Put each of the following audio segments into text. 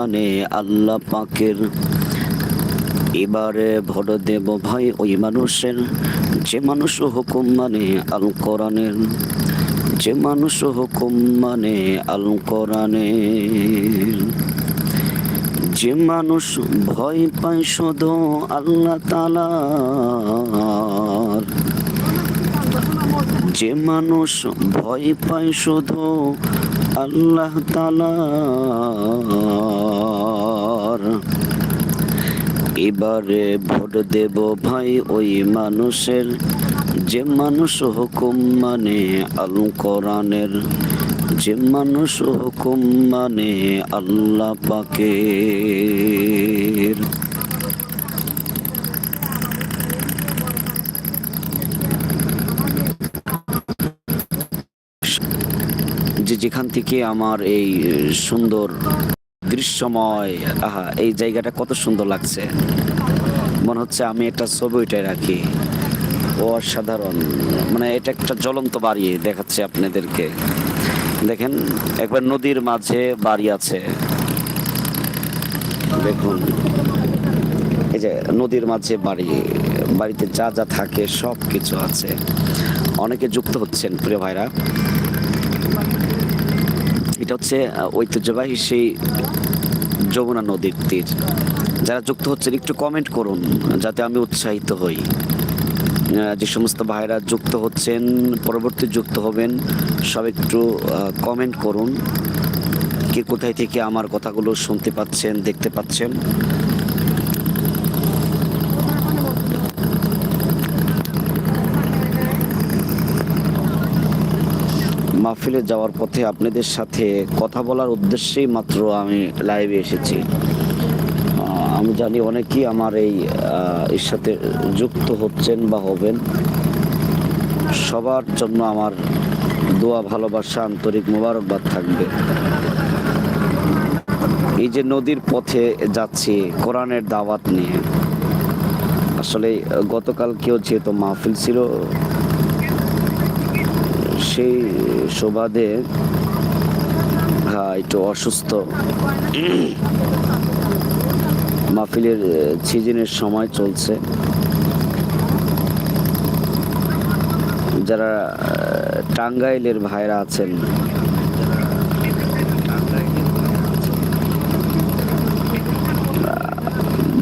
মানে আল্লাহ পাকের এবারে ভোট দেব ভাই ওই মানুষের। যে মানুষ হুকুম মানে আল কোরআনের, যে মানুষ হুকুম মানে আল কোরআনের। যে মানুষ ভয় পায় শুধু আল্লাহ তালার যে মানুষ ভয় পায় শুধু আল্লাহ তালার। এবারে ভোট দেব ভাই ওই মানুষের। যে মানুষ হুকুম মানে আল কোরআনের। যে মানুষ হুকুম মানে আল্লাহ পাকের। যেখান থেকে আমার এই সুন্দর দৃশ্যময় আহা, এই জায়গাটা কত সুন্দর লাগছে। মনে হচ্ছে আমি একটা ছবি উঠে রাখি। অসাধারণ। মানে এটা একটা জ্বলন্ত বাড়ি দেখাচ্ছে আপনাদেরকে। দেখেন, একবার নদীর মাঝে বাড়ি আছে। দেখুন। এই যে নদীর মাঝে বাড়ি, বাড়িতে যা যা থাকে সব কিছু আছে। অনেকে যুক্ত হচ্ছেন, প্রিয় ভাইরা। এটা হচ্ছে ঐতিহ্যবাহী সেই যমুনা নদীর তীর। যারা যুক্ত হচ্ছেন, একটু কমেন্ট করুন, যাতে আমি উৎসাহিত হই। যে সমস্ত ভাইরা যুক্ত হচ্ছেন, পরবর্তী যুক্ত হবেন, সব একটু কমেন্ট করুন। কে কোথায় থেকে আমার কথাগুলো শুনতে পাচ্ছেন, দেখতে পাচ্ছেন। মাহফিলে যাওয়ার পথে আপনাদের সাথে কথা বলার উদ্দেশ্যেই মাত্র আমি লাইভে এসেছি। আমি জানি অনেকেই আমার এই এর সাথে যুক্ত হচ্ছেন বা হবেন। সবার জন্য আমার দোয়া, ভালোবাসা, আন্তরিক মোবারকবাদ থাকবে। এই যে নদীর পথে যাচ্ছি, কোরআনের দাওয়াত নিয়ে। আসলে গতকালকেও যেহেতু মাহফিল ছিল সেই সুবাদে হ্যাঁ একটু অসুস্থ। মাহফিলের সিজনের সময় চলছে। যারা টাঙ্গাইলের ভাইরা আছেন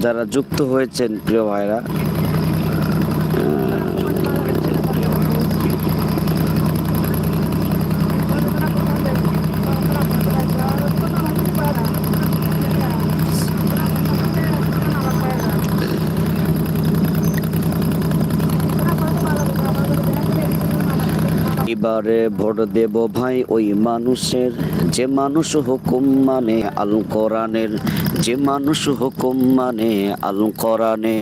যারা যুক্ত হয়েছেন প্রিয় ভাইরা এবারে ভোট দেব ভাই, ওই মানুষের। যে মানুষ হুকুম মানে আল কোরআনের, যে মানুষ হুকুম মানে আল কোরআনে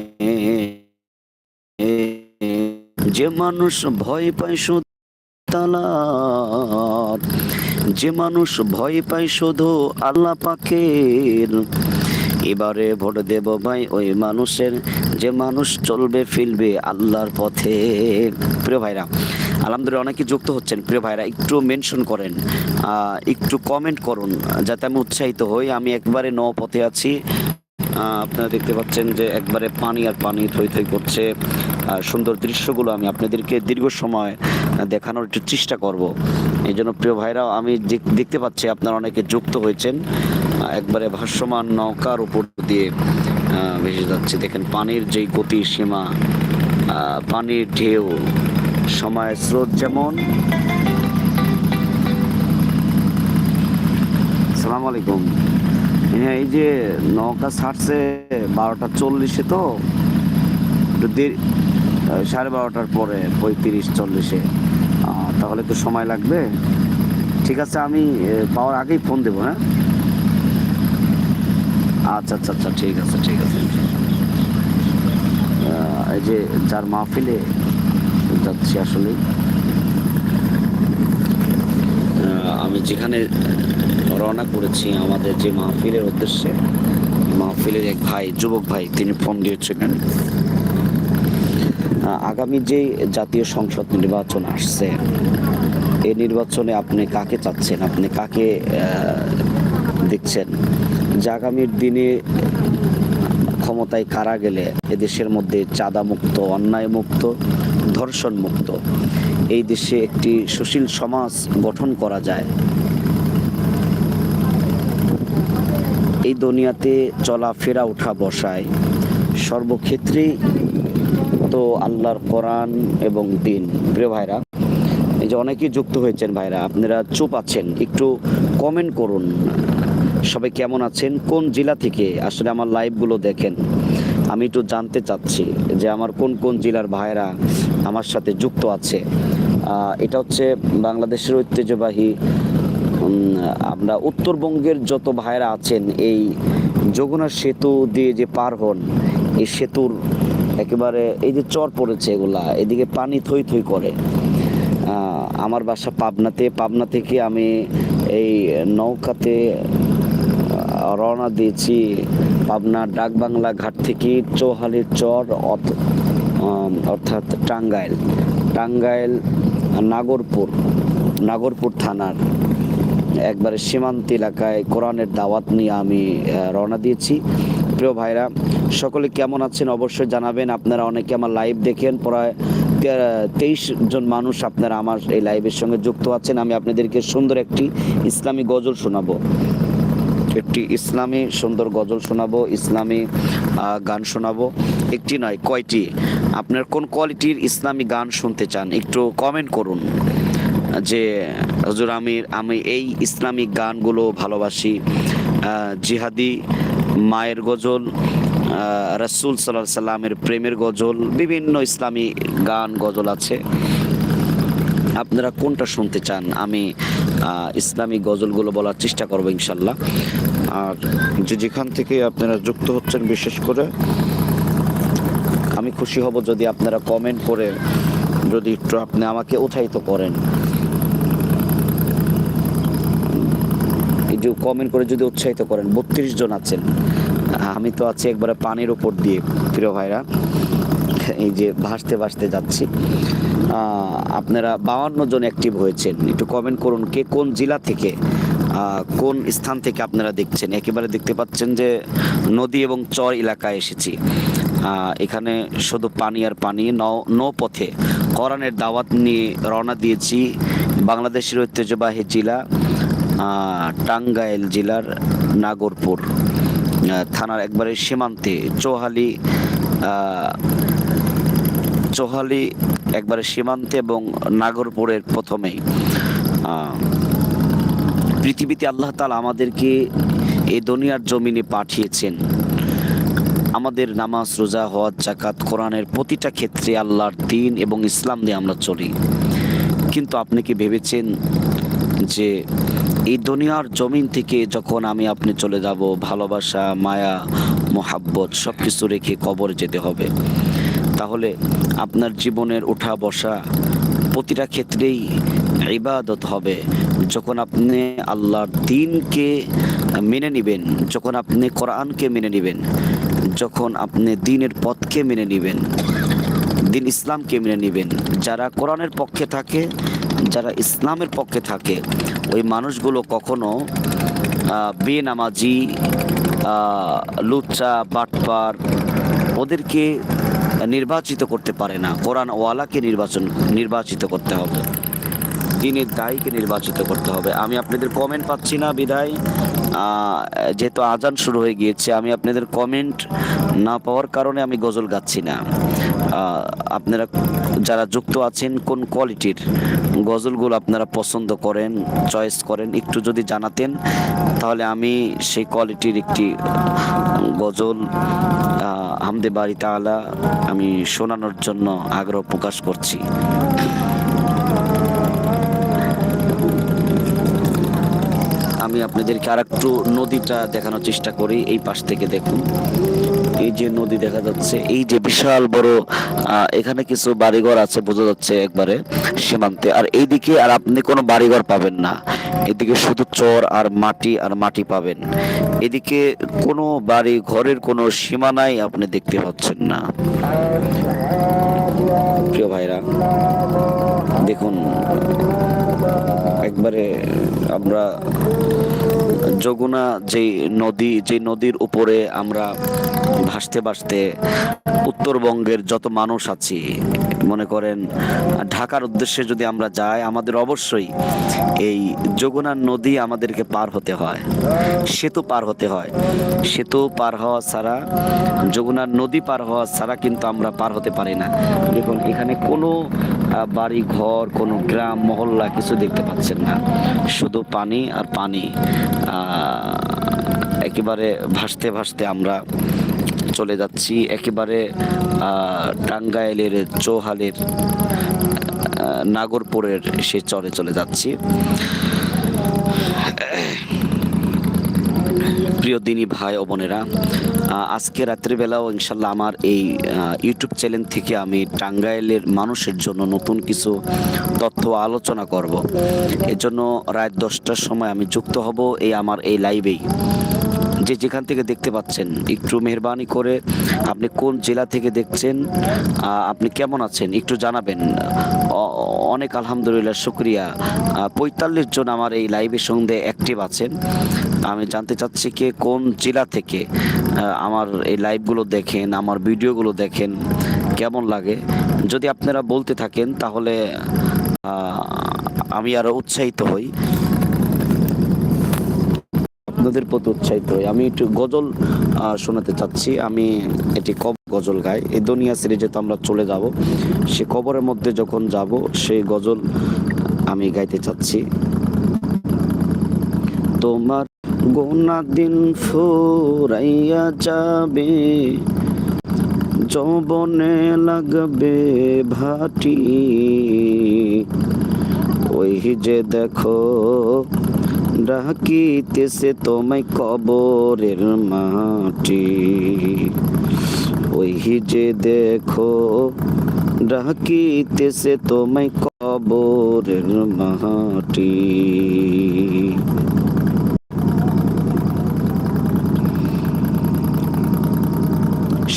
যে মানুষ ভয় পায় শুধু যে মানুষ ভয় পায় শুধু আল্লাহ পাকের। এবারে ভোট দেব ভাই, ওই মানুষের। যে মানুষ চলবে, ফিরবে আল্লাহর পথে। প্রিয় ভাইরা আলহামদুলিল্লাহ অনেকে যুক্ত হচ্ছেন। প্রিয় ভাইরা, একটু মেনশন করেন একটু কমেন্ট করুন, যাতে আমি উৎসাহিত হই। আমি একবারে ন পথে আছি আপনারা দেখতে পাচ্ছেন যে একবারে পানি আর পানি থই থই করছে। সুন্দর দৃশ্যগুলো আমি আপনাদেরকে দীর্ঘ সময় দেখানোর একটু চেষ্টা করব। এই জন্য প্রিয় ভাইরা, আমি দেখতে পাচ্ছি আপনারা অনেকে যুক্ত হয়েছেন। একবারে ভাসমান নৌকার উপর দিয়ে ভেসে যাচ্ছে। দেখেন পানির যেই গতি সীমা পানির ঢেউ। সময় স্রোত যেমন। সালাম আলাইকুম। হ্যাঁ এই যে নৌকা ছাড়ছে বারোটা চল্লিশে তো, একটু দেরি সাড়ে বারোটার পরে, পঁয়ত্রিশ চল্লিশে। তাহলে তো সময় লাগবে। ঠিক আছে, আমি পাওয়ার আগেই ফোন দেবো হ্যাঁ? আচ্ছা আচ্ছা আচ্ছা ঠিক আছে ঠিক আছে। এই যে যার মাহফিলে যাচ্ছি আসলে। আমি যেখানে রওনা করেছি আমাদের যে মাহফিলের উদ্দেশ্যে, মাহফিলের এক ভাই, যুবক ভাই, তিনি ফোন দিয়েছিলেন আগামী যে জাতীয় সংসদ নির্বাচন আসছে এই নির্বাচনে আপনি কাকে চাচ্ছেন? আপনি কাকে দেখছেন? যে আগামীর দিনে ক্ষমতায় কারা গেলে এদেশের মধ্যে চাঁদা মুক্ত অন্যায় মুক্ত ধর্ষণ মুক্ত। এই দেশে একটি সুশীল সমাজ গঠন করা যায়। এই দুনিয়াতে চলাফেরা ওঠা, বসায় সর্বক্ষেত্রেই তো আল্লাহর কোরআন এবং দিন। প্রিয় ভাইরা, এই যে অনেকেই যুক্ত হয়েছেন ভাইরা, আপনারা চুপ আছেন, একটু কমেন্ট করুন। সবাই কেমন আছেন? কোন জেলা থেকে? আসলে আমার লাইভগুলো দেখেন। আমি একটু জানতে চাচ্ছি যে আমার কোন কোন জেলার ভাইরা আমার সাথে যুক্ত আছে। এটা হচ্ছে বাংলাদেশের ঐতিহ্যবাহী আমরা উত্তরবঙ্গের যত ভাইরা আছেন, এই যমুনা সেতু দিয়ে যে পার হন, এই সেতুর একেবারে এই যে চর পড়েছে এগুলা, এদিকে পানি থই থই করে। আমার বাসা পাবনাতে, পাবনা থেকে আমি এই নৌকাতে রওনা দিয়েছি পাবনা ডাকবাংলা ঘাট থেকে চৌহালির চর অর্থাৎ টাঙ্গাইল। টাঙ্গাইল, নাগরপুর নাগরপুর থানার একবারে সীমান্ত এলাকায় কোরআনের দাওয়াত নিয়ে আমি রওনা দিয়েছি। প্রিয় ভাইরা, সকলে কেমন আছেন অবশ্যই জানাবেন। আপনারা অনেকে আমার লাইভ দেখেন। প্রায় তেইশ জন মানুষ আপনারা আমার এই লাইভের সঙ্গে যুক্ত আছেন। আমি আপনাদেরকে সুন্দর একটি ইসলামী গজল শোনাবো। একটি ইসলামী সুন্দর গজল শোনাবো, ইসলামী গান শোনাবো। একটি নয়, কয়টি? আপনার কোন কোয়ালিটির ইসলামী গান শুনতে চান? একটু কমেন্ট করুন যে, হুজুর, আমি আমি এই ইসলামিক গানগুলো ভালোবাসি। জিহাদি মায়ের গজল রসুল সাল্লাহ সাল্লামের প্রেমের গজল, বিভিন্ন ইসলামী গান গজল আছে। আপনারা কোনটা শুনতে চান? আমি ইসলামী গজলগুলো বলার চেষ্টা করব ইনশাল্লাহ। আর যে যেখান থেকে আপনারা যুক্ত হচ্ছেন বিশেষ করে আমি খুশি হব যদি আপনারা কমেন্ট করে যদি একটু আপনি আমাকে উৎসাহিত করেন। এই যে কমেন্ট করে যদি উৎসাহিত করেন, বত্রিশ জন আছেন। আমি তো আছি একবারে পানির উপর দিয়ে, প্রিয় ভাইরা। এই যে ভাসতে ভাসতে যাচ্ছি। আপনারা বাউান্ন জন অ্যাক্টিভ হয়েছেন। একটু কমেন্ট করুন কে কোন জেলা থেকে কোন স্থান থেকে আপনারা দেখছেন? একেবারে দেখতে পাচ্ছেন যে নদী এবং চর এলাকায় এসেছি। এখানে শুধু পানি আর পানি নৌপথে কোরআনের দাওয়াত নিয়ে রওনা দিয়েছি বাংলাদেশের ঐতিহ্যবাহী জেলা টাঙ্গাইল জেলার নাগরপুর থানার একবারে সীমান্তে, চৌহালি চৌহালি একবারে সীমান্তে এবং নাগরপুরের প্রথমেই। পৃথিবীতে আল্লাহ তালা আমাদেরকে এই দুনিয়ার জমিনে পাঠিয়েছেন। আমাদের নামাজ, রোজা হওয়ার জাকাত কোরআনের প্রতিটা ক্ষেত্রে আল্লাহর দিন এবং ইসলাম দিয়ে আমরা চলি। কিন্তু আপনি কি ভেবেছেন যে এই দুনিয়ার জমিন থেকে যখন আমি আপনি চলে যাব, ভালোবাসা, মায়া, মোহাব্বত সব কিছু রেখে কবর যেতে হবে? তাহলে আপনার জীবনের ওঠা বসা প্রতিটা ক্ষেত্রেই ইবাদত হবে। যখন আপনি আল্লাহর দিনকে মেনে নেবেন, যখন আপনি কোরআনকে মেনে নেবেন যখন আপনি দিনের পথকে মেনে নেবেন, দিন ইসলামকে মেনে নেবেন, যারা কোরআনের পক্ষে থাকে, যারা ইসলামের পক্ষে থাকে, ওই মানুষগুলো কখনো বেনামাজি লুচ্চা বাটপার, ওদেরকে নির্বাচিত করতে পারে না। কোরআন ওয়ালাকে নির্বাচন, নির্বাচিত করতে হবে। দিনের দায়ীকে নির্বাচিত করতে হবে। আমি আপনাদের কমেন্ট পাচ্ছি না, বিদায়। যেহেতু আজান শুরু হয়ে গিয়েছে, আমি আপনাদের কমেন্ট না পাওয়ার কারণে আমি গজল গাচ্ছি না। আপনারা যারা যুক্ত আছেন, কোন কোয়ালিটির গজলগুলো আপনারা পছন্দ করেন চয়েস করেন, একটু যদি জানাতেন, তাহলে আমি সেই কোয়ালিটির একটি গজল হামদে বাড়ি তাআলা আমি শোনানোর জন্য আগ্রহ প্রকাশ করছি। আমি আপনাদেরকে আর একটু নদীটা দেখানোর চেষ্টা করি, এই পাশ থেকে দেখুন। এই যে নদী দেখা যাচ্ছে, এই যে বিশাল বড় এখানে কিছু বাড়িঘর আছে, বোঝা যাচ্ছে একবারে সীমান্তে। আর এইদিকে আর আপনি কোনো বাড়িঘর পাবেন না। এদিকে শুধু চর আর মাটি আর মাটি পাবেন। এদিকে কোনো বাড়ি ঘরের কোনো সীমানাই আপনি দেখতে পাচ্ছেন না। প্রিয় ভাইরা দেখুন একবারে আমরা যমুনা যে নদী যে নদীর উপরে আমরা ভাসতে ভাসতে উত্তরবঙ্গের যত মানুষ আছি, মনে করেন ঢাকার উদ্দেশ্যে যদি আমরা যাই, আমাদের অবশ্যই এই যমুনার নদী আমাদেরকে পার হতে হয়, সেতু পার হতে হয়। সেতু পার হওয়া ছাড়া যমুনার নদী পার হওয়া ছাড়া কিন্তু আমরা পার হতে পারি না। দেখুন, এখানে কোনো বাড়ি, ঘর, কোনো গ্রাম, মহল্লা কিছু দেখতে পাচ্ছেন না। শুধু পানি আর পানি। একেবারে ভাসতে ভাসতে আমরা চলে যাচ্ছি। একেবারে টাঙ্গাইলের চৌহালের নাগরপুরের সে চরে চলে যাচ্ছি। প্রিয় দিনী ভাই ও বোনেরা আজকে রাত্রিবেলাও ইনশাল্লাহ আমার এই ইউটিউব চ্যানেল থেকে আমি টাঙ্গাইলের মানুষের জন্য নতুন কিছু তথ্য আলোচনা করব। এর জন্য রাত দশটার সময় আমি যুক্ত হব এই আমার এই লাইভেই। যে যেখান থেকে দেখতে পাচ্ছেন, একটু মেহরবানি করে আপনি কোন জেলা থেকে দেখছেন আপনি কেমন আছেন একটু জানাবেন। অনেক আলহামদুলিল্লাহ, শুক্রিয়া। পঁয়তাল্লিশ জন আমার এই লাইভের সঙ্গে অ্যাক্টিভ আছেন। আমি জানতে চাচ্ছি কে কোন জেলা থেকে আমার এই লাইভগুলো দেখেন, আমার ভিডিওগুলো দেখেন, কেমন লাগে? যদি আপনারা বলতে থাকেন, তাহলে আমি আরও উৎসাহিত হই। আপনাদের প্রতি উৎসাহিত হই। আমি একটু গজল শোনাতে চাচ্ছি। আমি এটি কব গজল গাই এই দুনিয়া সিরিজে তো আমরা চলে যাব। সে কবরের মধ্যে যখন যাব, সেই গজল আমি গাইতে চাচ্ছি। তোমার গোনা দিন ফুরাইয়া যাবে, যৌবনে লাগবে ভাটি। ওই যে দেখো, ডাকিতেছে তোমায় কবরের মাটি। ওই যে দেখো ডাকিতেছে তোমায় কবরের মাটি।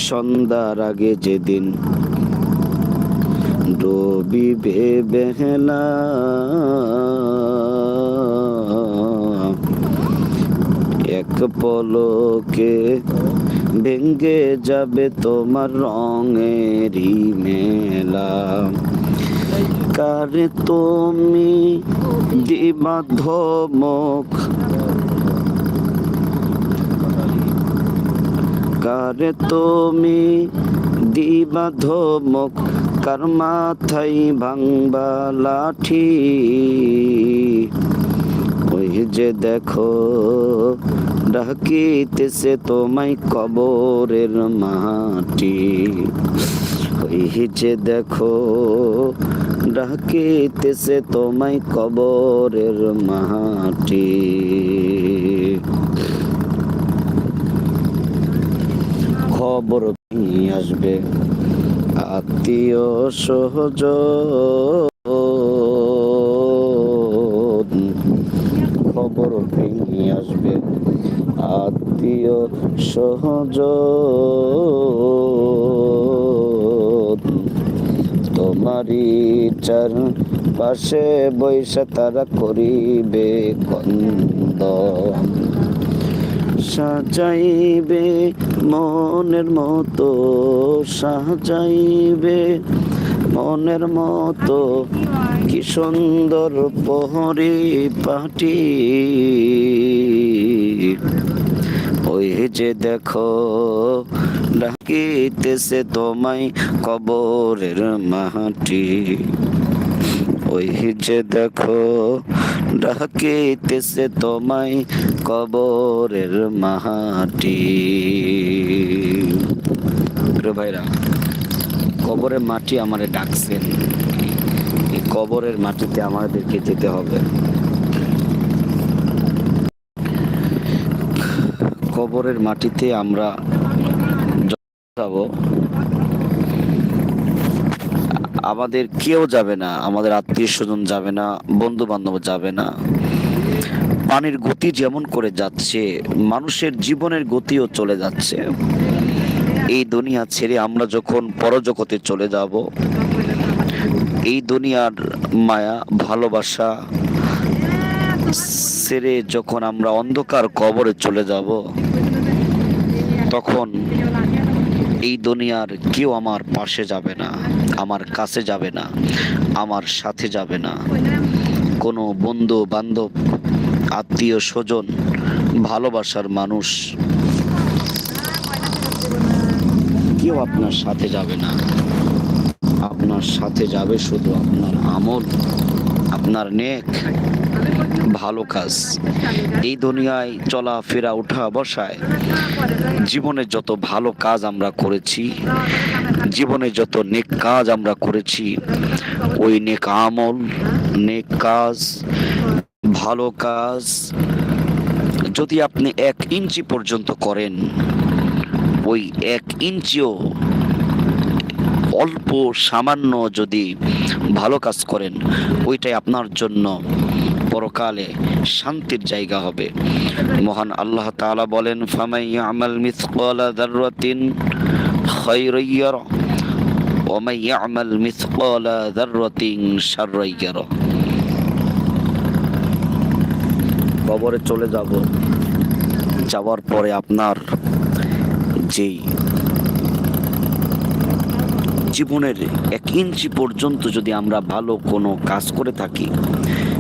সন্ধ্যার আগে যেদিন ডুবিবে বেহেলা এক পলকে ভেঙ্গে যাবে তোমার রঙেরই মেলা। কারে তুমি দিবা ধমক কারে তুমি দিবা ধমক কার ভাঙবা লাঠি? যে দেখো ডাকিতেছে তোমায় কবরের মাটি। ওই যে দেখো ডাকিতেছে তোমায় কবরের মাটি। খবর আসবে, আত্মীয় সহজ খবর ভেঙে আসবে। আত্মীয় সহজ। তোমারই চার পাশে বৈশা তারা করিবে কন্দ সাজাইবে মনের মতো, সাজাইবে মনের মতো কি সুন্দর পহরি পাটি ওই যে দেখো, ডাকিতেছে তোমায় কবরের মাটি। ওই যে দেখো, ডাকিতেছে তোমায় কবরের মাটি। ভাইরা কবরের মাটি আমারে ডাকছেন। এই কবরের মাটিতে আমাদেরকে যেতে হবে। কবরের মাটিতে আমরা যাব। আমাদের কেউ যাবে না, আমাদের আত্মীয় স্বজন যাবে না বন্ধু বান্ধব যাবে না। পানির গতি যেমন করে যাচ্ছে, মানুষের জীবনের গতিও চলে যাচ্ছে। এই দুনিয়া ছেড়ে আমরা যখন পরজগতে চলে যাব, এই দুনিয়ার মায়া, ভালোবাসা সেরে যখন আমরা অন্ধকার কবরে চলে যাব, তখন এই দুনিয়ার কেউ আমার পাশে যাবে না, আমার কাছে যাবে না, আমার সাথে যাবে না। কোনো বন্ধু বান্ধব আত্মীয় স্বজন ভালোবাসার মানুষ কেউ আপনার সাথে যাবে না। আপনার সাথে যাবে শুধু আপনার আমল, আপনার নেক, ভালো কাজ। এই দুনিয়ায় চলাফেরা উঠা বসায় জীবনে যত ভালো কাজ আমরা করেছি, জীবনে যত নেক কাজ আমরা করেছি, ওই নেক আমল, নেক কাজ, ভালো কাজ যদি আপনি এক ইঞ্চি পর্যন্ত করেন ওই এক ইঞ্চিও অল্প সামান্য যদি ভালো কাজ করেন, ওইটাই আপনার জন্য পরকালে শান্তির জায়গা হবে। মহান আল্লাহ তাআলা বলেন আমাল ইয়ারা। কবরে চলে যাব। যাওয়ার পরে আপনার যেই জীবনের এক ইঞ্চি পর্যন্ত যদি আমরা ভালো কোনো কাজ করে থাকি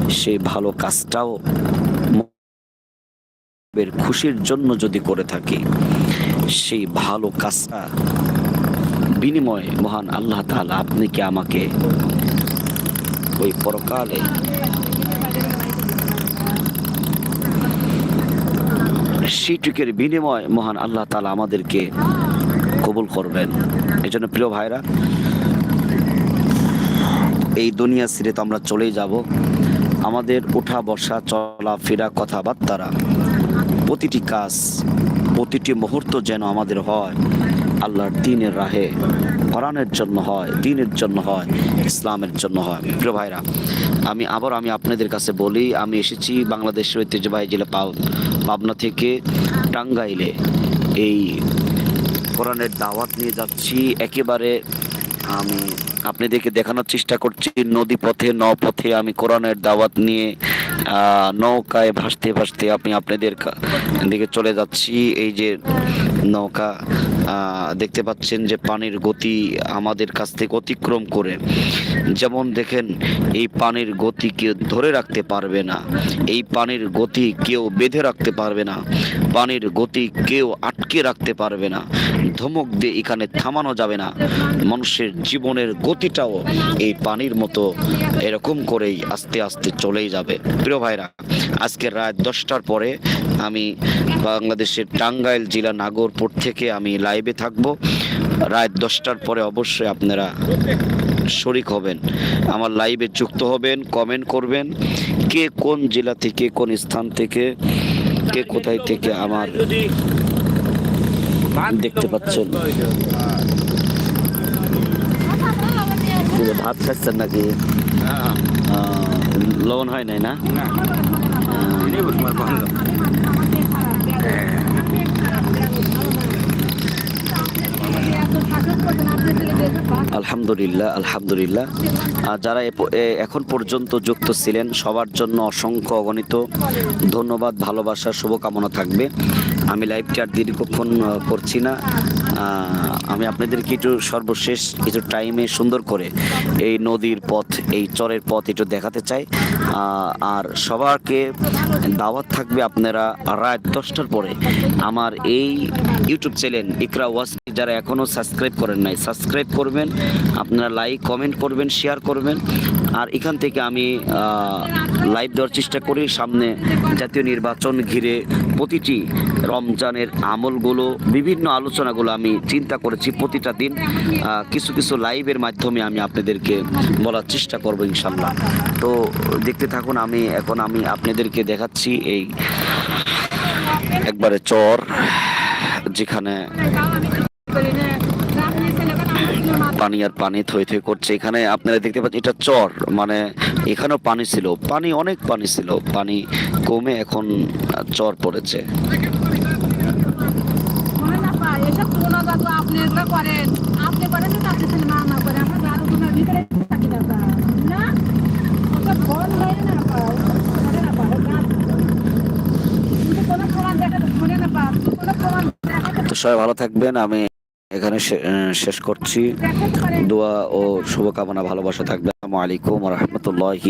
সেই ভালো কাজটাও খুশির জন্য যদি করে থাকি, সেই ভালো কাজটা বিনিময়ে মহান আল্লাহ আপনি কি আমাকে ওই পরকালে সেইটুকের বিনিময় মহান আল্লাহ তালা আমাদেরকে কবুল করবেন। এই জন্য প্রিয় ভাইরা, এই দুনিয়া ছেড়ে তো আমরা চলেই যাব। আমাদের ওঠা বসা চলা ফেরা কথাবার্তারা, প্রতিটি কাজ, প্রতিটি মুহূর্ত যেন আমাদের হয়। আল্লাহর দিনের রাহে কোরআনের জন্য হয়, দিনের জন্য হয়, ইসলামের জন্য হয়। প্রিয় ভাইরা, আমি আবার আমি আপনাদের কাছে বলি, আমি এসেছি বাংলাদেশের ঐতিহ্যবাহী জেলা পাব পাবনা থেকে টাঙ্গাইলে। এই কোরআনের দাওয়াত নিয়ে যাচ্ছি। একেবারে আমি আপনাদেরকে দেখানোর চেষ্টা করছি, নদী পথে, নপথে আমি কোরআনের দাওয়াত নিয়ে নৌকায় ভাসতে ভাসতে আমি আপনাদের দিকে চলে যাচ্ছি। এই যে নৌকা দেখতে পাচ্ছেন যে পানির গতি আমাদের কাছ থেকে অতিক্রম করে। যেমন দেখেন, এই পানির গতি কেউ ধরে রাখতে পারবে না। এই পানির গতি কেউ বেঁধে রাখতে পারবে না। পানির গতি কেউ আটকে রাখতে পারবে না। ধমক দিয়ে এখানে থামানো যাবে না। মানুষের জীবনের গতিটাও এই পানির মতো এরকম করেই আস্তে আস্তে চলেই যাবে। প্রিয় ভাইরা, আজকে রাত দশটার পরে আমি বাংলাদেশের টাঙ্গাইল জেলা নাগরপুর থেকে আমি লাইভে থাকব। রাত দশটার পরে অবশ্যই আপনারা শরিক হবেন। আমার লাইভে যুক্ত হবেন, কমেন্ট করবেন, কে কোন জেলা থেকে, কোন স্থান থেকে, কে কোথায় থেকে আমার দেখতে পাচ্ছেন? ভাত খাচ্ছেন নাকি? আহ, লবণ হয় নাই না? আলহামদুলিল্লাহ আলহামদুলিল্লাহ। আর যারা এখন পর্যন্ত যুক্ত ছিলেন সবার জন্য অসংখ্য অগণিত ধন্যবাদ ভালোবাসা শুভকামনা থাকবে। আমি লাইভটি আর দীর্ঘক্ষণ করছি না। আমি আপনাদেরকে একটু সর্বশেষ কিছু টাইমে সুন্দর করে এই নদীর পথ, এই চরের পথ একটু দেখাতে চাই। আর সবারকে দাওয়াত থাকবে আপনারা রাত দশটার পরে আমার এই ইউটিউব চ্যানেল ইকরা ওয়াস যারা এখনও সাবস্ক্রাইব করেন নাই সাবস্ক্রাইব করবেন, আপনারা লাইক কমেন্ট করবেন শেয়ার করবেন। আর এখান থেকে আমি লাইভ দেওয়ার চেষ্টা করি। সামনে জাতীয় নির্বাচন ঘিরে প্রতিটি রমজানের আমলগুলো, বিভিন্ন আলোচনাগুলো আমি চিন্তা করেছি প্রতিটা দিন। কিছু কিছু লাইভের মাধ্যমে আমি আপনাদেরকে বলার চেষ্টা করব ইনশাল্লাহ তো দেখতে থাকুন, আমি এখন আমি আপনাদেরকে দেখাচ্ছি এই একবারে চর, যেখানে পানি আর পানি থই থই করছে। এখানে আপনারা দেখতে পাচ্ছেন, এটা চর মানে এখানেও পানি ছিল। পানি, অনেক পানি ছিল। পানি কমে এখন চর পড়েছে। তো সবাই ভালো থাকবেন। আমি এখানে শেষ করছি। দোয়া ও শুভকামনা ভালোবাসা থাকবে। আসসালামু আলাইকুম রহমতুল্লাহ